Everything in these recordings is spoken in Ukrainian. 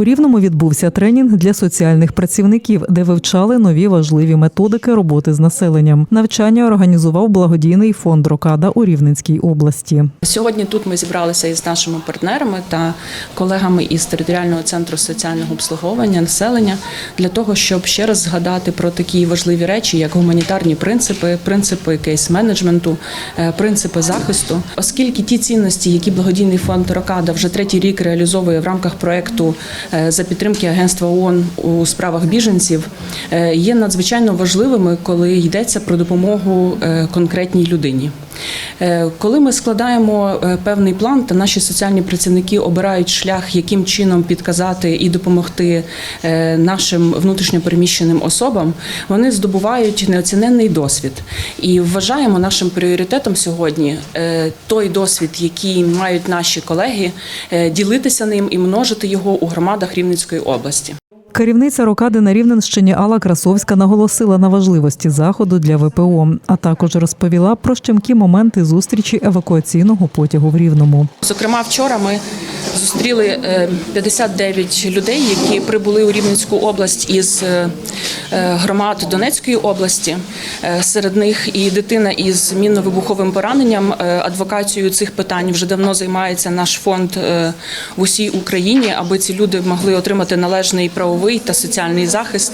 У Рівному відбувся тренінг для соціальних працівників, де вивчали нові важливі методики роботи з населенням. Навчання організував благодійний фонд Рокада у Рівненській області. Сьогодні тут ми зібралися із нашими партнерами та колегами із територіального центру соціального обслуговування населення для того, щоб ще раз згадати про такі важливі речі, як гуманітарні принципи, принципи кейс-менеджменту, е, принципи захисту, оскільки ті цінності, які благодійний фонд Рокада вже третій рік реалізовує в рамках проекту за підтримки Агентства ООН у справах біженців, е, є надзвичайно важливими, коли йдеться про допомогу е, конкретній людині. Е, Коли ми складаємо е, певний план, та наші соціальні працівники обирають шлях, яким чином підказати і допомогти е, нашим внутрішньопереміщеним особам, вони здобувають неоціненний досвід. І вважаємо нашим пріоритетом сьогодні той досвід, який мають наші колеги, ділитися ним і множити його у громадах Рівненської області. Керівниця Рокади на Рівненщині Алла Красовська наголосила на важливості заходу для ВПО, а також розповіла про щемкі моменти зустрічі евакуаційного потягу в Рівному. Зокрема, вчора ми зустріли е, 59 людей, які прибули у Рівненську область із е, е, громад Донецької області. Е, Серед них і дитина із мінно-вибуховим пораненням. Е, Адвокацією цих питань вже давно займається наш фонд е, в усій Україні, аби ці люди могли отримати належний правовий та соціальний захист.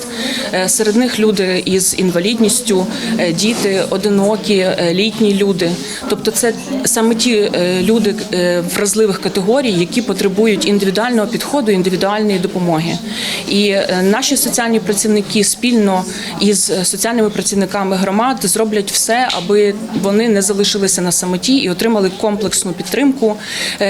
Е, Серед них люди із інвалідністю, е, діти, одинокі, е, літні люди. Тобто, це саме ті люди вразливих категорій, які потребують індивідуального підходу, індивідуальної допомоги. І наші соціальні працівники спільно із соціальними працівниками громад зроблять все, аби вони не залишилися на самоті і отримали комплексну підтримку,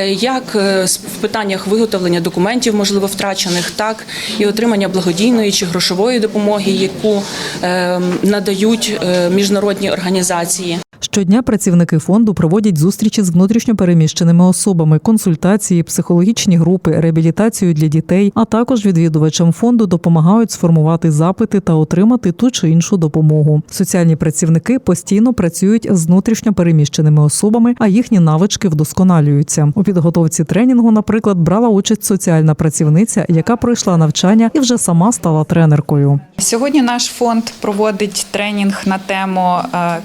як в питаннях виготовлення документів, можливо, втрачених, так і отримання благодійної чи грошової допомоги, яку е, надають е, міжнародні організації. Щодня працівники фонду проводять зустрічі з внутрішньопереміщеними особами, консультації, психологічні групи, реабілітацію для дітей, а також відвідувачам фонду допомагають сформувати запити та отримати ту чи іншу допомогу. Соціальні працівники постійно працюють з внутрішньопереміщеними особами, а їхні навички вдосконалюються. У підготовці тренінгу, наприклад, брала участь соціальна працівниця, яка пройшла навчання і вже сама стала тренеркою. Сьогодні наш фонд проводить тренінг на тему е,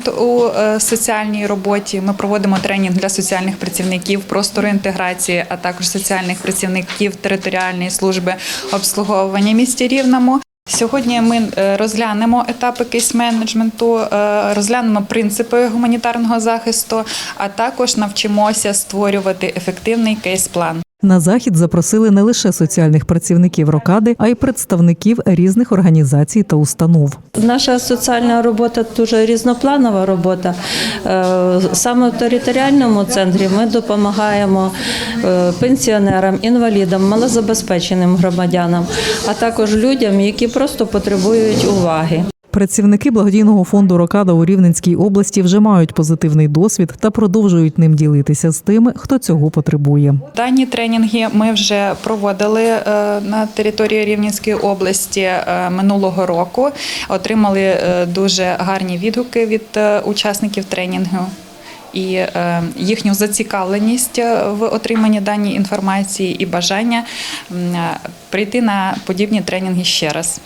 кейс-менеджмент у е, соціальній роботі. Ми проводимо тренінг для соціальних працівників простору інтеграції, а також соціальних працівників територіальної служби обслуговування місті Рівному. Сьогодні ми е, розглянемо етапи кейс-менеджменту, е, розглянемо принципи гуманітарного захисту, а також навчимося створювати ефективний кейс-план. На захід запросили не лише соціальних працівників рокади, а й представників різних організацій та установ. Наша соціальна робота дуже різнопланова робота. Е, Саме в територіальному центрі ми допомагаємо е, пенсіонерам, інвалідам, малозабезпеченим громадянам, а також людям, які просто потребують уваги. Працівники благодійного фонду Рокада у Рівненській області вже мають позитивний досвід та продовжують ним ділитися з тими, хто цього потребує. Дані тренінги ми вже проводили е, на території Рівненської області е, минулого року. Отримали е, дуже гарні відгуки від учасників тренінгу. І їхню зацікавленість в отриманні даної інформації і бажання прийти на подібні тренінги ще раз.